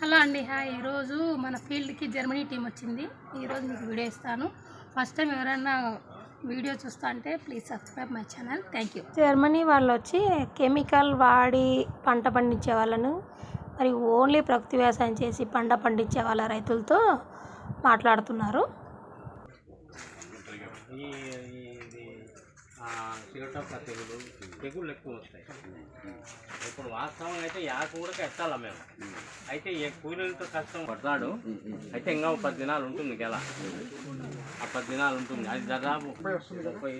Hello అండి hi. ఈరోజు మన ఫీల్డ్కి జర్మనీ టీం వచ్చింది. ఈరోజు మీకు వీడియో ఇస్తాను. ఫస్ట్ టైం ఎవరైనా వీడియో చూస్తా అంటే please subscribe my channel. Thank you. Germany వాళ్ళు వచ్చి కెమికల్ వాడి పంట పండించే వాళ్ళను మరి ఓన్లీ ప్రకృతి వ్యవసాయం చేసి పంట పండించే వాళ్ళ రైతులతో మాట్లాడుతున్నారు. సిగటొక్క తెగులు తెగుళ్ళు ఎక్కువ వస్తాయి. ఇప్పుడు వాస్తవంగా అయితే యాకు కూడా కట్టాలా మేము. అయితే ఏ కూలీలతో కష్టం పడతాడు అయితే ఇంకా ఒక పది దినాలు ఉంటుంది గెల. ఆ పది దినాలు ఉంటుంది. అది దాదాపు ముప్పై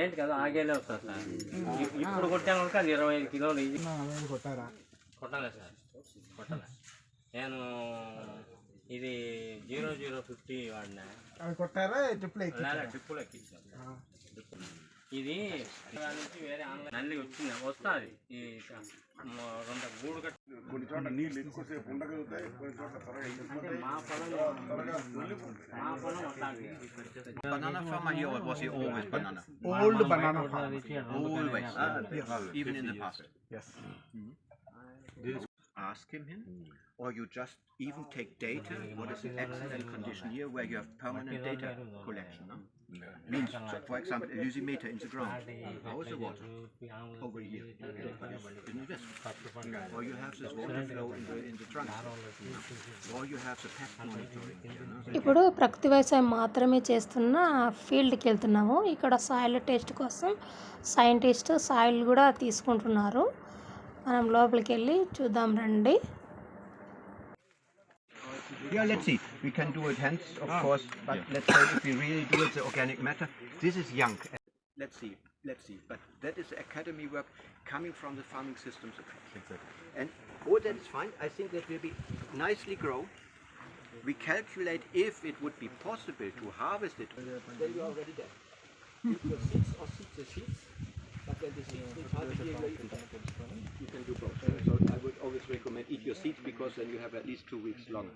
ఏంటి కదా ఆగేలే వస్తుంది సార్. ఇప్పుడు కొట్టాను కనుక అది ఇరవై ఐదు కిలోలు ఇది. కొట్టాలి సార్. కొట్టాలి. నేను ఇది జీరో జీరో ఫిఫ్టీ వాడినా. కొట్టారా? ట్రిపుల్ లేదా ట్రిప్పులు ఎక్కించాను. ఇది దాని నుంచి వేరే ఆన్లైన్ నల్లి వచ్చింది వస్తుంది ఈ మ- రెండు గూడు కట్ట కొన్ని చోట్ల నీళ్ళు ఎక్కువసేపు ఉండగలుగుతాయి కొన్ని చోట్ల త్వరగా అంటే వెళ్ళిపోతాయి మా పొలం మా పొలం అట్లాంటి Banana farmer here, or was he always banana? Old banana Always, even in the past. Yes. Ask him in, or you just even take data. What is an excellent condition here, where you have permanent data collection. No? Means, so for example, a lysimeter in the ground. How is the water over here? In this. Or you have this water flow in the in the trunk. Or you have the pest monitoring? ఇప్పుడు ప్రకృతి వ్యవసాయం మాత్రమే చేస్తున్న ఫీల్డ్కి వెళ్తున్నాము ఇక్కడ soil test కోసం scientist soil కూడా తీసుకుంటున్నారు మనం లోపలికి వెళ్ళి చూద్దాం రండి Yeah, let's see. We can do it hands, of course, but let's say if we really do it, the organic matter. This is young. Let's see. Let's see. But that is academy work coming from the farming systems approach. And all that is fine. I think that will be nicely grow. We calculate if it would be possible to harvest it. Then you are already there. If your seeds or seed the seeds, but then the seeds need half a year do both. So I would always recommend eat your seeds because then you have at least two weeks longer.